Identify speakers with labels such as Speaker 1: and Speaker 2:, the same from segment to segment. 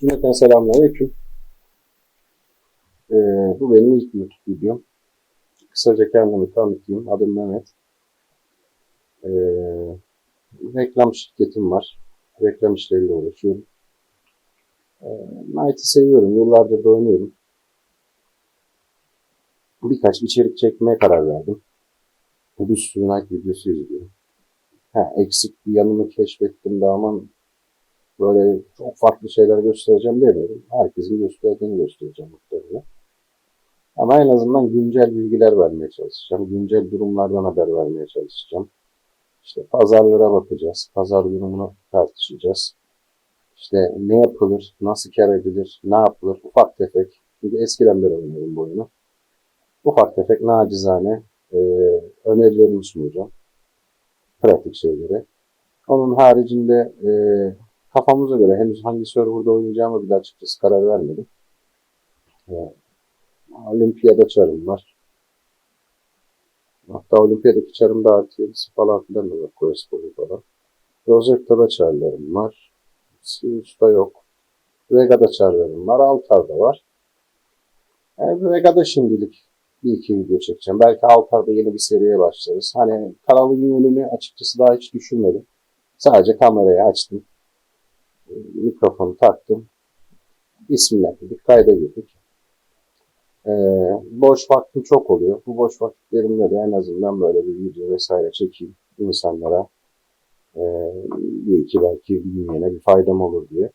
Speaker 1: Cümleten selamünaleyküm. Ee, bu benim ilk YouTube videom. Kısaca kendimi tanıtayım. Adım Mehmet. Ee, reklam şirketim var. Reklam işleriyle uğraşıyorum. Ee, Knight'ı seviyorum. Yıllardır da oynuyorum. Birkaç içerik çekmeye karar verdim. Bir sürü Knight videosu izliyorum. Ha, eksik bir yanını keşfettim de aman böyle çok farklı şeyler göstereceğim demiyorum. Herkesin gösterdiğini göstereceğim muhtemelen. Ama en azından güncel bilgiler vermeye çalışacağım. Güncel durumlardan haber vermeye çalışacağım. İşte pazarlara bakacağız. Pazar durumunu tartışacağız. İşte ne yapılır, nasıl kar edilir, ne yapılır, ufak tefek. Çünkü eskiden beri oynuyorum bu oyunu. Ufak tefek nacizane e, önerilerimi sunacağım. Pratik şeyleri. Onun haricinde e, kafamıza göre henüz hangi serverda oynayacağımı bile açıkçası karar vermedim. Yani, olimpiyada çarım var. Hatta olimpiyadaki çarımda artı yedisi falan filan da var. Korespor'u falan. Rosetta'da çarlarım var. Sirius'ta yok. Vega'da çarlarım var. Altar'da var. Yani Vega'da şimdilik bir iki video çekeceğim. Belki Altar'da yeni bir seriye başlarız. Hani kanalın yönünü açıkçası daha hiç düşünmedim. Sadece kamerayı açtım mikrofonu taktım. Bismillah dedik, kayda girdik. Ee, boş vaktim çok oluyor. Bu boş vakitlerimde de en azından böyle bir video vesaire çekeyim insanlara. Ee, bir iki belki bilmeyene bir faydam olur diye.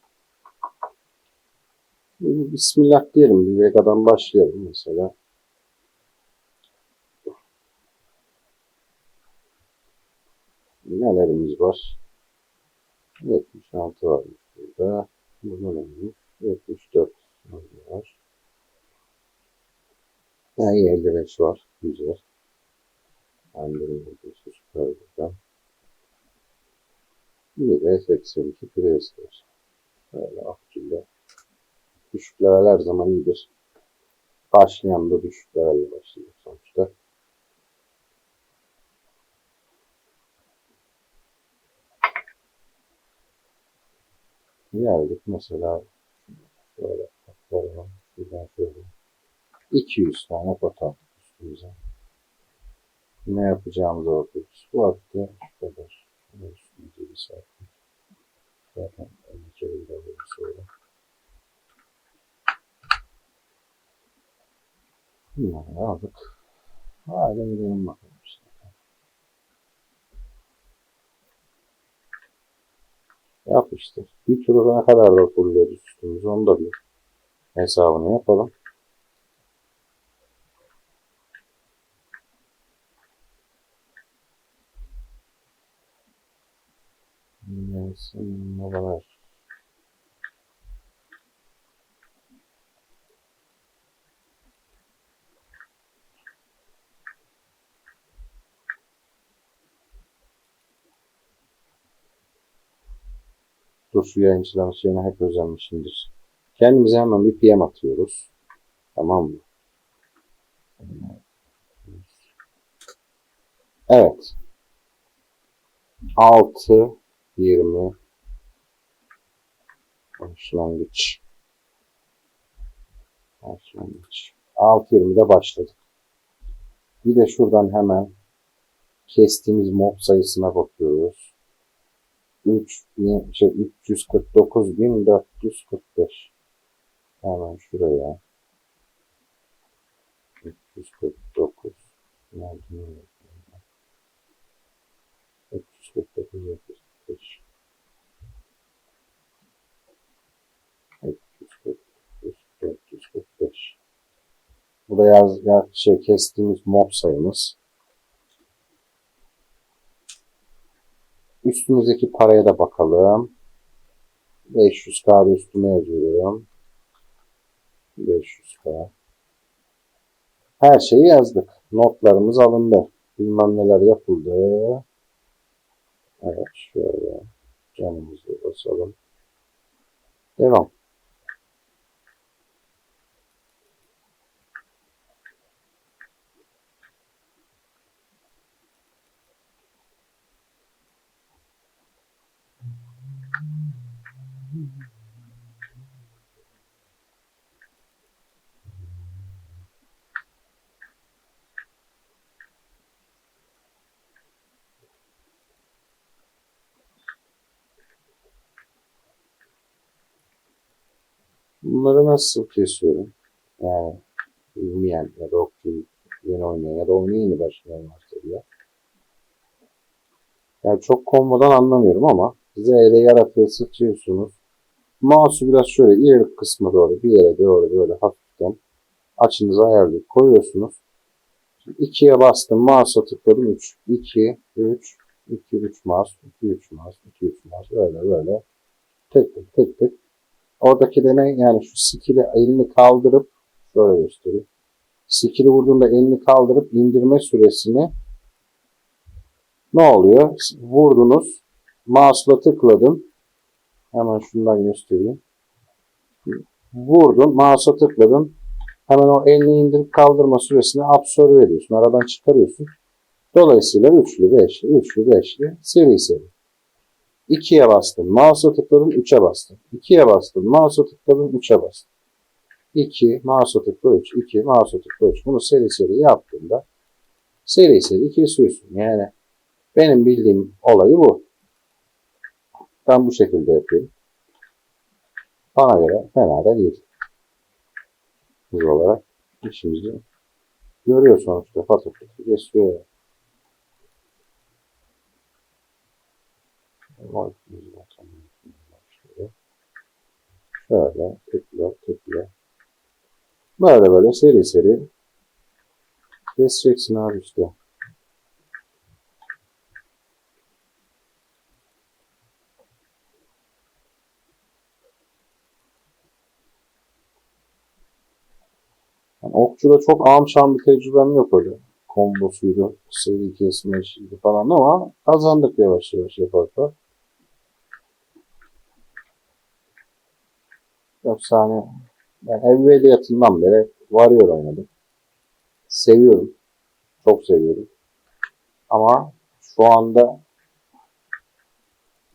Speaker 1: Bismillah diyelim. Bir Vega'dan başlayalım mesela. Nelerimiz var? 76 varmış burada. Neymiş? 74 var. Yani 55 var. Güzel. Andırın videosu süper burada. Bir de 82 pres var. Böyle akçıyla. Düşük her zaman iyidir. Başlayan da düşük levelle başlıyor sonuçta. Geldik mesela şöyle patlarına şuradan şöyle 200 tane pot üstümüze. Ne yapacağımıza bakıyoruz. Bu hafta şu kadar. Üstümüze bir saatlik. Zaten 50 kere bir sonra. Bunları aldık. Hadi gidelim bakalım işte. Yapıştır. Bir turda ne kadar da fulluyoruz üstümüzü onu da bir hesabını yapalım. Neyse, numaralar. Dur yayıncıların şeyine hep özenmişimdir. Kendimize hemen bir PM atıyoruz. Tamam mı? Evet. 6 20 başlangıç. Başlangıç. 6 20'de başladık. Bir de şuradan hemen kestiğimiz mob sayısına bakıyoruz. 3 şey 349.445 hemen şuraya. 349 nerede 349 45 349 445 Bu da yaz şey kestiğimiz mob sayımız. Üstümüzdeki paraya da bakalım. 500k üstüme yazıyorum. 500k. Her şeyi yazdık. Notlarımız alındı. Bilmem neler yapıldı. Evet şöyle. Canımızı basalım. Devam. Bunları nasıl kesiyorum? Yani bilmeyen ya da okçu yeni oynayan ya da oyunu yeni başlayan varsa diye. Yani çok kombodan anlamıyorum ama Z ile yaratığı sıçrıyorsunuz. Mouse'u biraz şöyle ileri kısma doğru bir yere doğru böyle hafiften açınızı ayarlayıp koyuyorsunuz. Şimdi 2'ye bastım. Mouse'a tıkladım. 3, 2, 3, 2, 3 mouse, 2, 3 mouse, 2, 3 mouse. Böyle böyle. Tık tık tık tık. Oradaki de ne? Yani şu skill'i elini kaldırıp şöyle göstereyim. Skill'i vurduğunda elini kaldırıp indirme süresini ne oluyor? Vurdunuz. Mouse'la tıkladım. Hemen şundan göstereyim. Vurdun. Mouse'a tıkladın. Hemen o elini indirip kaldırma süresini absorbe ediyorsun. Aradan çıkarıyorsun. Dolayısıyla üçlü, beşli, üçlü, beşli, seri seri. 2'ye bastın, mouse'a tıkladın, 3'e bastın. 2'ye bastın, mouse'a tıkladın, 3'e bastın. 2, mouse'a tıkla 3, 2, mouse'a tıkla 3. Bunu seri seri yaptığında seri seri kesiyorsun. Yani benim bildiğim olayı bu. Ben bu şekilde yapıyorum. Bana göre fena da değil. Hız olarak işimizi görüyor sonuçta. Fatır kesiyor. Yani. Ama Şöyle. Şöyle tıkla tıkla. Böyle böyle seri seri keseceksin abi işte. Yani okçuda çok ağam şam bir tecrübem yok öyle. Kombosuydu, seri kesme işiydi falan ama kazandık yavaş yavaş yaparken. Yoksa hani ben evveliyatından beri varıyor oynadım. Seviyorum. Çok seviyorum. Ama şu anda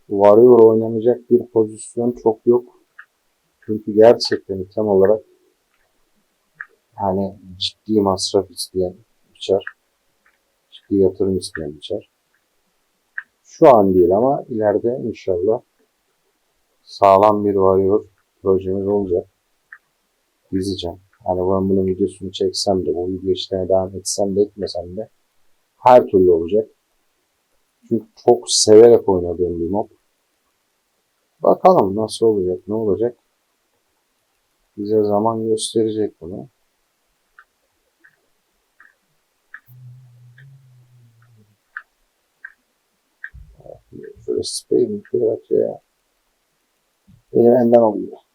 Speaker 1: varıyor oynanacak bir pozisyon çok yok. Çünkü gerçekten item olarak hani ciddi masraf isteyen biçer. Ciddi yatırım isteyen biçer. Şu an değil ama ileride inşallah sağlam bir varıyor projemiz olacak. Dizeceğim. Hani ben bunun videosunu çeksem de bu video işlerine devam etsem de etmesem de her türlü olacak. Çünkü çok severek oynadığım bir mob. Bakalım nasıl olacak, ne olacak. Bize zaman gösterecek bunu. Şöyle spray bir kere ya. Benim enden oluyor.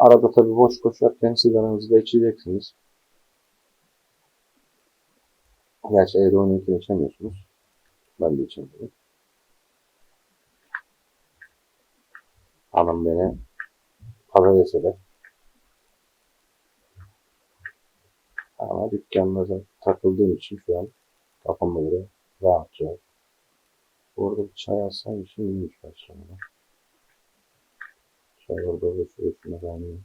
Speaker 1: Arada tabii boş koşarken sigaranızı da içeceksiniz. Gerçi evde oynarken içemiyorsunuz. Ben de içemiyorum. Hanım beni pazar eder. Ama dükkanda da takıldığım için şu an kafama göre rahatça. Orada bir çay alsaymışım iyiymiş başlamada. Orada boşuna kaynıyor.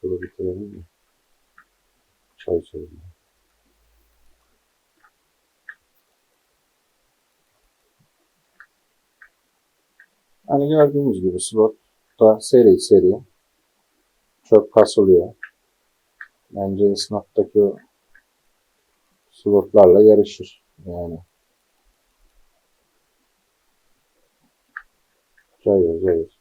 Speaker 1: Şunu bitirelim mi? Çay içelim. Hani gördüğünüz gibi slotta seri seri çok kasılıyor. Bence esnaftaki o slotlarla yarışır. Yani cayır.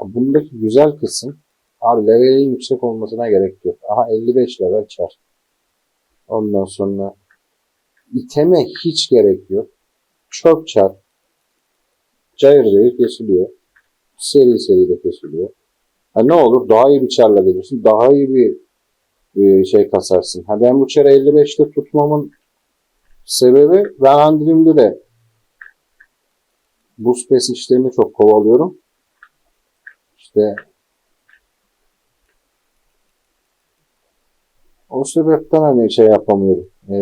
Speaker 1: Ya Bundaki güzel kısım abi levelin yüksek olmasına gerek yok. Aha 55 level çar. Ondan sonra iteme hiç gerek yok. Çok çar. Cayır cayır kesiliyor. Seri seri de kesiliyor. Ha ne olur daha iyi bir çarla gelirsin. Daha iyi bir e, şey kasarsın. Ha ben bu çarı 55'te tutmamın sebebi ben Andrim'de de bu space işlerini çok kovalıyorum. İşte o sebepten hani şey yapamıyorum. Ee,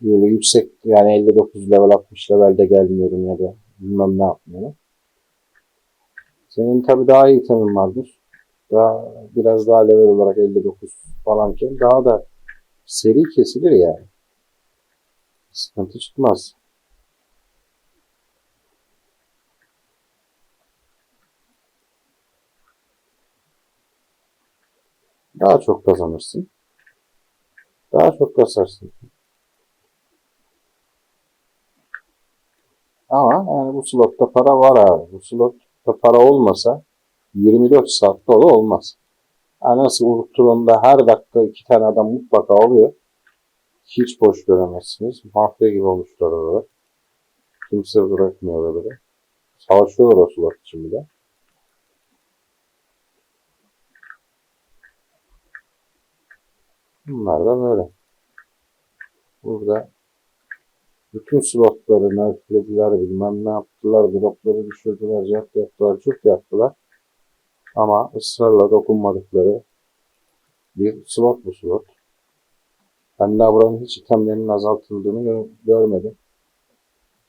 Speaker 1: böyle yüksek yani 59 level 60 levelde gelmiyorum ya da bilmem ne yapmıyorum. Senin tabi daha iyi item'in vardır. Daha biraz daha level olarak 59 falanken daha da seri kesilir yani. Sıkıntı çıkmaz. Daha çok kazanırsın. Daha çok kasarsın. Ama yani bu slotta para var abi. Bu slotta para olmasa 24 saat dolu olmaz. Yani nasıl Urtron'da her dakika iki tane adam mutlaka oluyor. Hiç boş göremezsiniz. Mafya gibi olmuşlar orada. Kimse bırakmıyor oraları. Savaşıyorlar o slot için bir Bunlar da böyle. Burada bütün slotları nerflediler, bilmem ne yaptılar, dropları düşürdüler, cevap yaptılar, çok yaptılar. Ama ısrarla dokunmadıkları bir slot bu slot. Ben daha buranın hiç itemlerinin azaltıldığını gö- görmedim.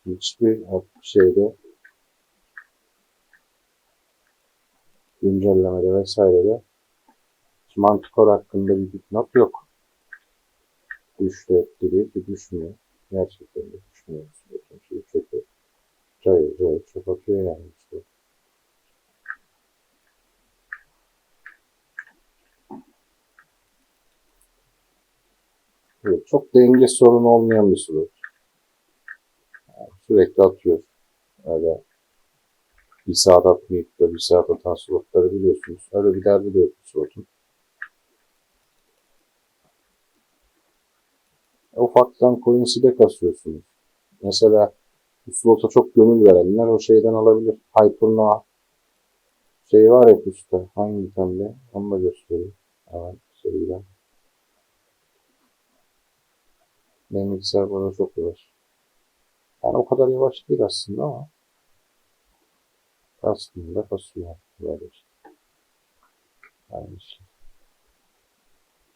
Speaker 1: Hiçbir şeyde güncellemede vesairede Manticore hakkında bir dipnot yok. Düştü diye ki düşmüyor. Gerçekten de düşmüyor. Bütün şey çöpü. Cayır cayır çöp atıyor yani işte. Evet, çok denge sorunu olmayan bir slot. Yani sürekli atıyor. Öyle bir saat atmayıp da bir saat atan slotları biliyorsunuz. Öyle bir derdi de yok bu slotun. Ufaktan coins'i de kasıyorsunuz. Mesela bu slota çok gönül verenler o şeyden alabilir. Hypernoa şey var ya üstte. Hangi itemde? Onu da göstereyim. Hemen seriden. Benim bilgisayar bana çok yavaş. Yani o kadar yavaş değil aslında ama aslında kasıyor. Böyle işte. Yani işte.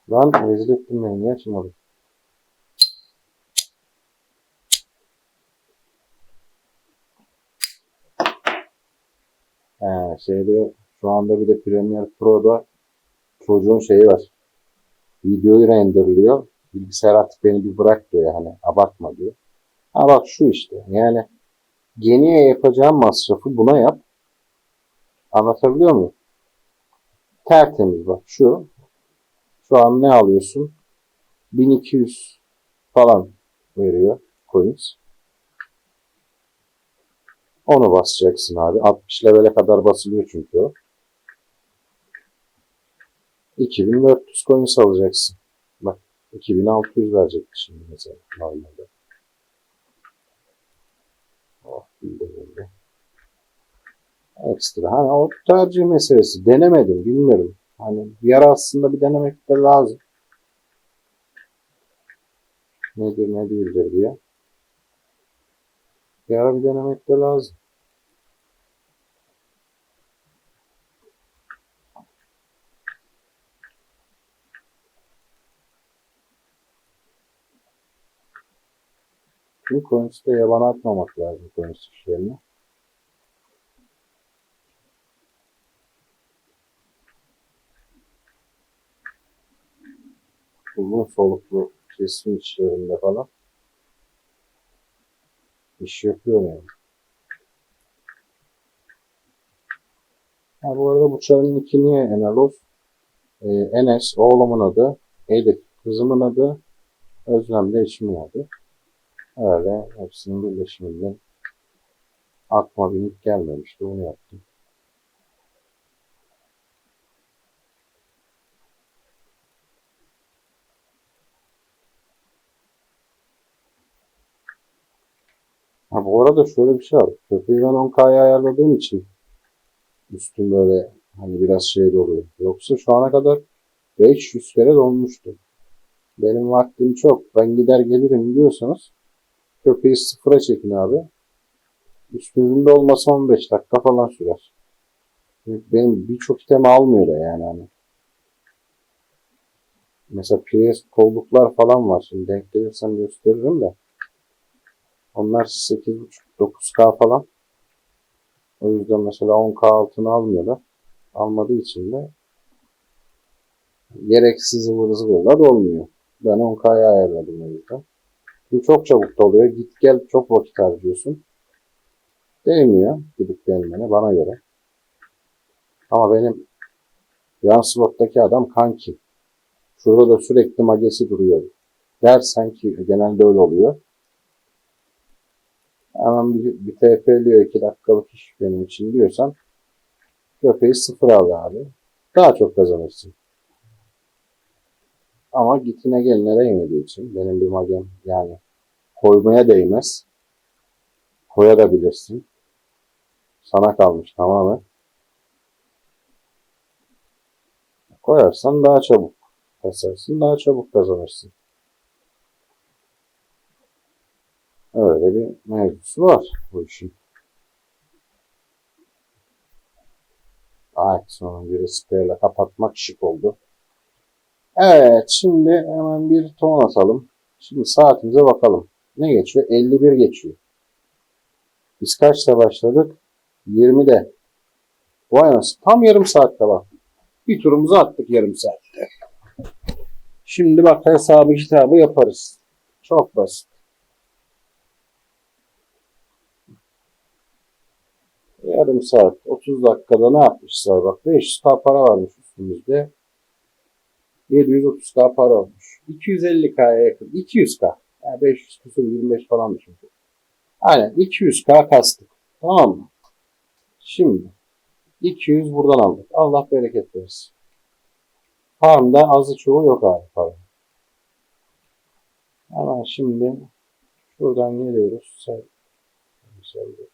Speaker 1: Lan rezil ettim beni. Niye açmadım? He, şeyde şu anda bir de Premiere Pro'da çocuğun şeyi var. Videoyu renderliyor. Bilgisayar artık beni bir bırak diyor hani abartma diyor. Ha bak şu işte yani Geniye yapacağım masrafı buna yap. Anlatabiliyor muyum? Tertemiz bak şu. Şu an ne alıyorsun? 1200 falan veriyor coins. Onu basacaksın abi. 60 levele kadar basılıyor çünkü o. 2400 coins alacaksın. Bak 2600 verecekti şimdi mesela normalde. Oh bildi bildi. Ekstra. Hani o tercih meselesi. Denemedim bilmiyorum. Hani bir ara aslında bir denemek de lazım. Nedir ne değildir diye. Bir denemek de lazım. Çünkü Coins'te yaban atmamak lazım Coins işlerini. Uzun soluklu kesim işlerinde falan iş yapıyor yani. Ha, bu arada bu çarın iki niye Enalos? Ee, Enes oğlumun adı, Elif kızımın adı, Özlem de eşimin adı. Öyle hepsinin birleşiminden aklıma bir nick gelmemişti. Bunu yaptım. Arada şöyle bir şey var. Köpeği ben 10K'ya ayarladığım için üstüm böyle hani biraz şey doluyor. Yoksa şu ana kadar 500 kere dolmuştu. Benim vaktim çok. Ben gider gelirim diyorsanız köpeği sıfıra çekin abi. Üstünüzde olmasa 15 dakika falan sürer. Benim birçok itemi almıyor da yani hani. Mesela PS kolluklar falan var. Şimdi denk gelirsem gösteririm de. Onlar 8.5-9K falan. O yüzden mesela 10K altına almıyorlar. Almadığı için de gereksiz ıvır zıvırlar olmuyor. Ben 10K'ya ayarladım o yüzden. Bu çok çabuk doluyor. Git gel çok vakit harcıyorsun. Değmiyor gidip gelmene bana göre. Ama benim yan slottaki adam kanki. Şurada da sürekli magesi duruyor. Dersen ki genelde öyle oluyor. Hemen bir, bir TP'liyor 2 dakikalık iş benim için diyorsan köpeği sıfır al abi. Daha çok kazanırsın. Ama gitine geline değmediği için benim bir magem yani koymaya değmez. Koyabilirsin. Sana kalmış tamamen. Koyarsan daha çabuk kasarsın, daha çabuk kazanırsın. Öyle bir mevzusu var bu işin. Ay sonuncu sprayla kapatmak şık oldu. Evet şimdi hemen bir ton atalım. Şimdi saatimize bakalım. Ne geçiyor? 51 geçiyor. Biz kaçta başladık? 20'de. Vay anasını. Tam yarım saatte bak. Bir turumuzu attık yarım saatte. Şimdi bak hesabı kitabı yaparız. Çok basit. Yarım saat, 30 dakikada ne yapmışlar bak. 500k para varmış üstümüzde. 730k para olmuş. 250k'ya yakın. 200k. Yani 500 küsur 25 falan çünkü. Aynen 200k kastık. Tamam mı? Şimdi 200 buradan aldık. Allah bereket versin. Farmda azı çoğu yok abi para. Hemen şimdi şuradan geliyoruz. Sen, sen, Hop,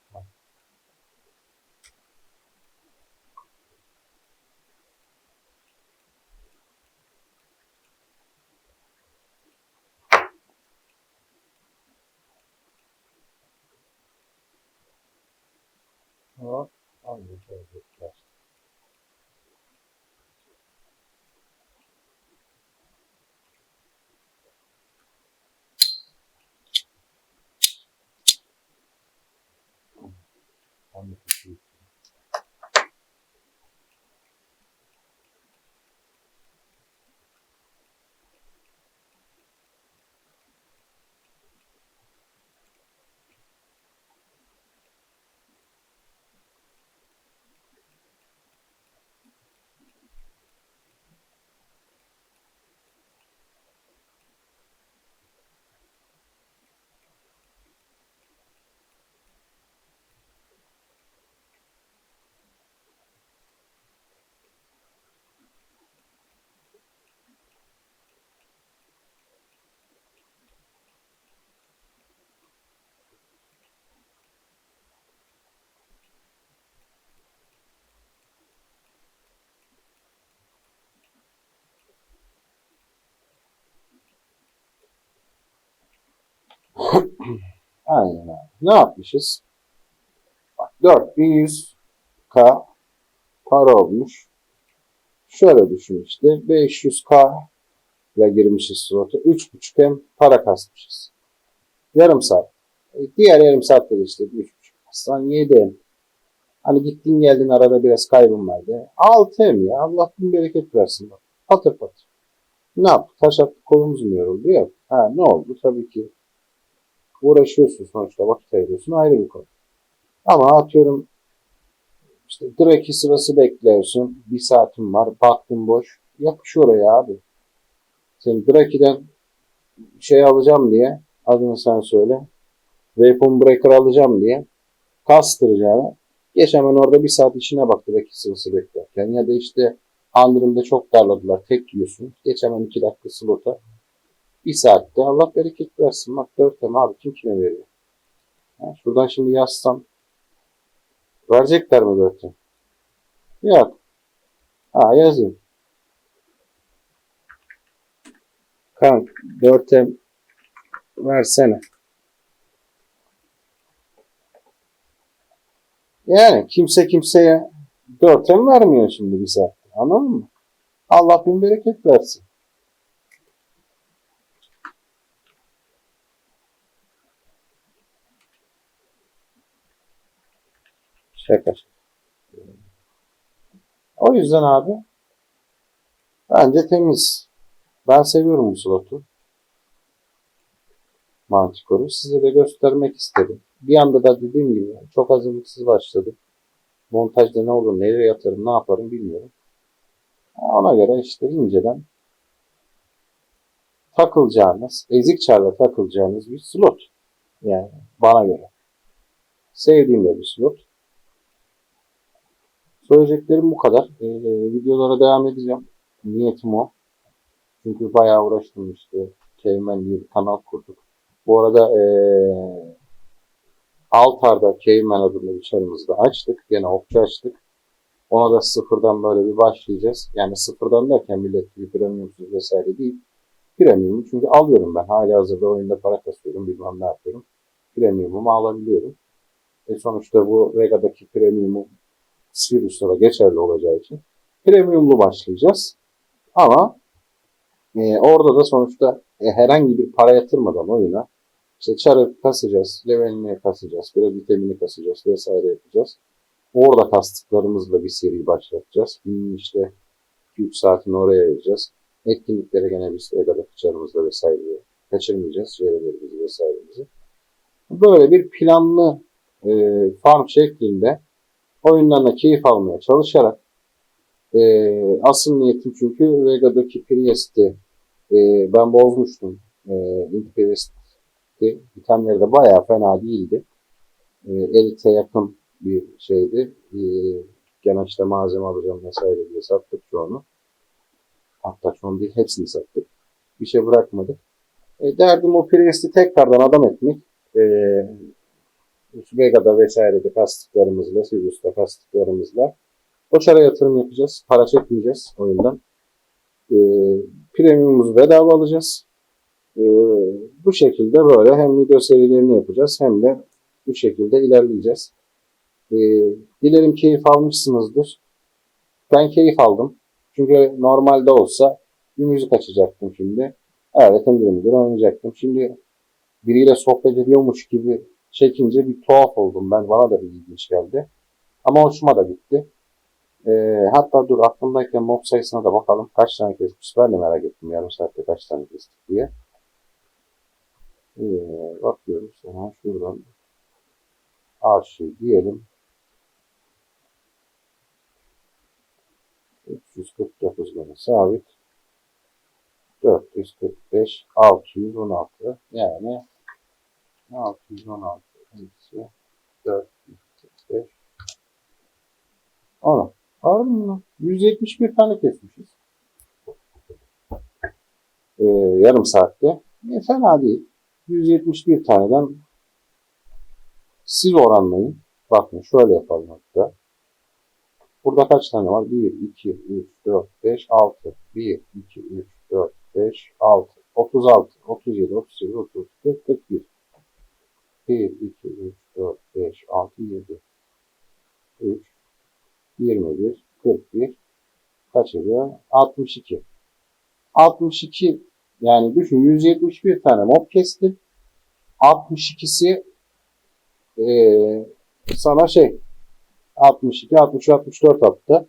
Speaker 1: On Aynen abi. Ne yapmışız? Bak 4100k para olmuş. Şöyle düşün işte 500k ile girmişiz slota. 3.5 hem para kasmışız. Yarım saat. E, diğer yarım saatte de işte 3.5. Aslan 7 hem. Hani gittin geldin arada biraz kaybın vardı. 6 hem ya. Allah bin bereket versin bak. Patır patır. Ne yaptık? Taş attık kolumuz mu yoruldu? Yok. Ha ne oldu? Tabii ki uğraşıyorsun sonuçta vakit ayırıyorsun ayrı bir konu. Ama atıyorum işte Draki sırası bekliyorsun. Bir saatin var. Baktın boş. Yapış oraya abi. Sen Draki'den şey alacağım diye adını sen söyle. Weapon Breaker alacağım diye kastıracağına geç hemen orada bir saat işine bak Draki sırası beklerken ya da işte Andrim'de çok darladılar. Tek yiyorsun. Geç hemen iki dakika slota. Bir saatte Allah bereket versin. Bak dört tem abi kim kime veriyor? Ha, şuradan şimdi yazsam verecekler mi dört tem? Yok. Ha yazayım. Kank dört tem versene. Yani kimse kimseye dört tem vermiyor şimdi bir saatte. Anladın mı? Allah bin bereket versin. Şaka. O yüzden abi bence temiz. Ben seviyorum bu slotu. Manticore'u. Size de göstermek istedim. Bir anda da dediğim gibi çok hazırlıksız başladım. Montajda ne olur, nereye yatarım, ne yaparım bilmiyorum. Ona göre işte inceden takılacağınız, ezik çarla takılacağınız bir slot. Yani bana göre. Sevdiğim de bir slot. Söyleyeceklerim bu kadar. Ee, videolara devam edeceğim. Niyetim o. Çünkü bayağı uğraştım işte. Caveman diye bir kanal kurduk. Bu arada ee, Altar'da Caveman adında bir da açtık. Gene okçu açtık. Ona da sıfırdan böyle bir başlayacağız. Yani sıfırdan derken millet gibi premiumsuz vesaire değil. Premium'u çünkü alıyorum ben. Hali hazırda oyunda para kasıyorum. Bilmem ne yapıyorum. Premium'umu alabiliyorum. E sonuçta bu Vega'daki Premium'u Sirius'ta da geçerli olacağı için Premium'lu başlayacağız. Ama e, orada da sonuçta e, herhangi bir para yatırmadan oyuna işte çarı kasacağız, levelini kasacağız, biraz vitamini kasacağız vesaire yapacağız. Orada kastıklarımızla bir seri başlatacağız. Hmm, işte 2-3 saatini oraya ayıracağız. Etkinliklere gene biz Vega'daki çarımızla vesaire kaçırmayacağız. Şeylerimizi vesairemizi. Böyle bir planlı e, farm şeklinde oyundan da keyif almaya çalışarak e, asıl niyetim çünkü Vega'daki Priest'i e, ben bozmuştum. E, ilk Priest'i itemleri de bayağı fena değildi. E, elite yakın bir şeydi. E, gene işte malzeme alacağım vesaire diye sattık çoğunu. Hatta çoğunu değil hepsini sattık. Bir şey bırakmadık. E, derdim o Priest'i tekrardan adam etmek. E, Vega'da vesairede kastıklarımızla, Sirius'ta kastıklarımızla o çara yatırım yapacağız. Para çekmeyeceğiz oyundan. E, premiumumuzu bedava alacağız. E, bu şekilde böyle hem video serilerini yapacağız hem de bu şekilde ilerleyeceğiz. E, dilerim keyif almışsınızdır. Ben keyif aldım. Çünkü normalde olsa bir müzik açacaktım şimdi. Evet indir indir oynayacaktım. Şimdi biriyle sohbet ediyormuş gibi çekince bir tuhaf oldum ben. Bana da bir ilginç geldi. Ama hoşuma da gitti. Ee, hatta dur aklımdayken mob sayısına da bakalım. Kaç tane kesmiş. Ben de merak ettim yarım saatte kaç tane kestik diye. Ee, bakıyoruz hemen şuradan. Arşiv diyelim. 349 gene sabit. 445, 616 yani 616 eksi 445 Ana. Harbi mi lan? 171 tane kesmişiz. Ee, yarım saatte. E, fena değil. 171 taneden siz oranlayın. Bakın şöyle yapalım hatta. Burada kaç tane var? 1, 2, 3, 4, 5, 6. 1, 2, 3, 4, 5, 6. 36, 37, 38, 39, 40, 41. 1, 2, 3, 4, 5, 6, 7, 3, 21, 41, kaç ediyor? 62. 62 yani düşün 171 tane mob kestim. 62'si ee, sana şey 62, 63, 64 attı.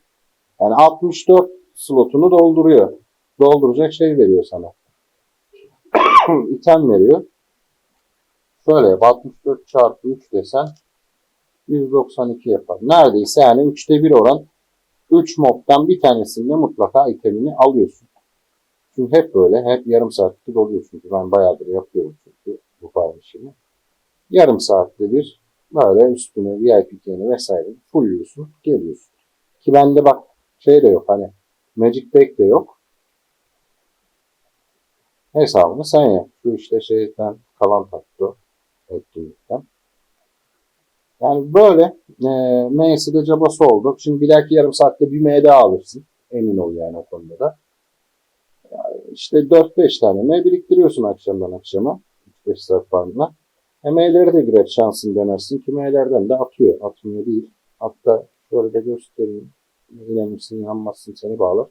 Speaker 1: Yani 64 slotunu dolduruyor. Dolduracak şey veriyor sana. İtem veriyor. Şöyle yap. 64 çarpı 3 desen 192 yapar. Neredeyse yani 3'te 1 oran 3 mob'dan bir tanesinde mutlaka itemini alıyorsun. Çünkü hep böyle. Hep yarım saatte doluyor çünkü. Ben bayağıdır yapıyorum çünkü bu işini. Yarım saatte bir böyle üstüne VIP keyini vesaire fullüyorsun. Geliyorsun. Ki bende bak şey de yok hani Magic Pack de yok. Hesabını sen yap. Şu işte şeyden kalan tatlı etkinlikten. Yani böyle e, M'si de cabası oldu. Şimdi bir dahaki yarım saatte bir M daha alırsın. Emin ol yani o konuda da. Yani işte 4-5 tane M biriktiriyorsun akşamdan akşama. 3-5 saat farmına. E, M'leri de girer şansın denersin ki M'lerden de atıyor. Atmıyor değil. Hatta şöyle de göstereyim. İnanırsın inanmazsın seni bağlar.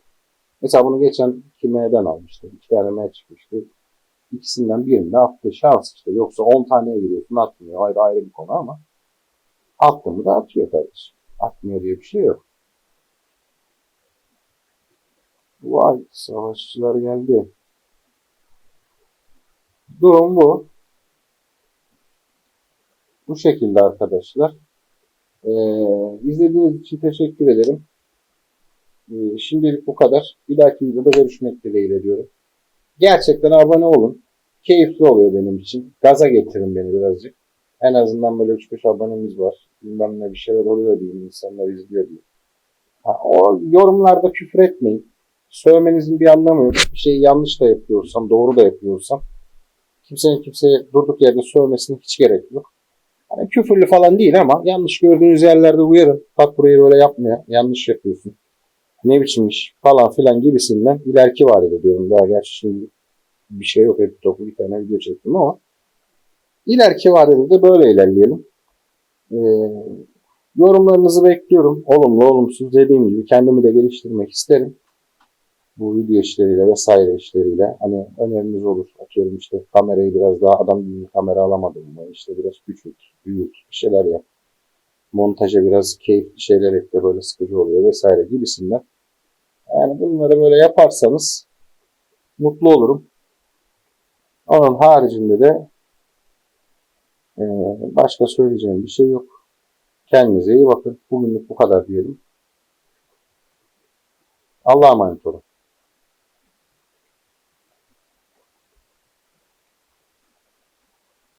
Speaker 1: Mesela bunu geçen 2 M'den almıştım. 2 tane M çıkmıştı. İkisinden birinde attı. Şans işte. Yoksa 10 taneye giriyorsun atmıyor. Ayrı ayrı bir konu ama attı mı da atıyor kardeşim. Atmıyor diye bir şey yok. Vay savaşçılar geldi. Durum bu. Bu şekilde arkadaşlar. Ee, izlediğiniz için teşekkür ederim. Ee, şimdilik bu kadar. Bir dahaki videoda görüşmek dileğiyle diyorum. Gerçekten abone olun. Keyifli oluyor benim için. Gaza getirin beni birazcık. En azından böyle 3-5 abonemiz var. Bilmem ne bir şeyler oluyor diyeyim. insanlar izliyor diyeyim. Ha, o yorumlarda küfür etmeyin. Söylemenizin bir anlamı yok. Bir şeyi yanlış da yapıyorsam, doğru da yapıyorsam kimsenin kimseye durduk yerde söylemesine hiç gerek yok. Hani küfürlü falan değil ama yanlış gördüğünüz yerlerde uyarın. Bak burayı böyle yapmaya. Yanlış yapıyorsun. Ne biçim iş falan filan gibisinden ileriki vadede diyorum. Daha gerçi şimdi bir şey yok. Hep toplu bir tane video çektim ama ileriki vadede de böyle ilerleyelim. Ee, yorumlarınızı bekliyorum. Olumlu, olumsuz dediğim gibi kendimi de geliştirmek isterim. Bu video işleriyle vesaire işleriyle. Hani öneriniz olur. Atıyorum işte kamerayı biraz daha adam gibi kamera alamadım mı? İşte biraz küçült, büyüt, bir şeyler yap. Montaja biraz keyifli şeyler ekle böyle sıkıcı oluyor vesaire gibisinden. Yani bunları böyle yaparsanız mutlu olurum. Onun haricinde de e, başka söyleyeceğim bir şey yok. Kendinize iyi bakın. Bugünlük bu kadar diyelim. Allah'a emanet olun.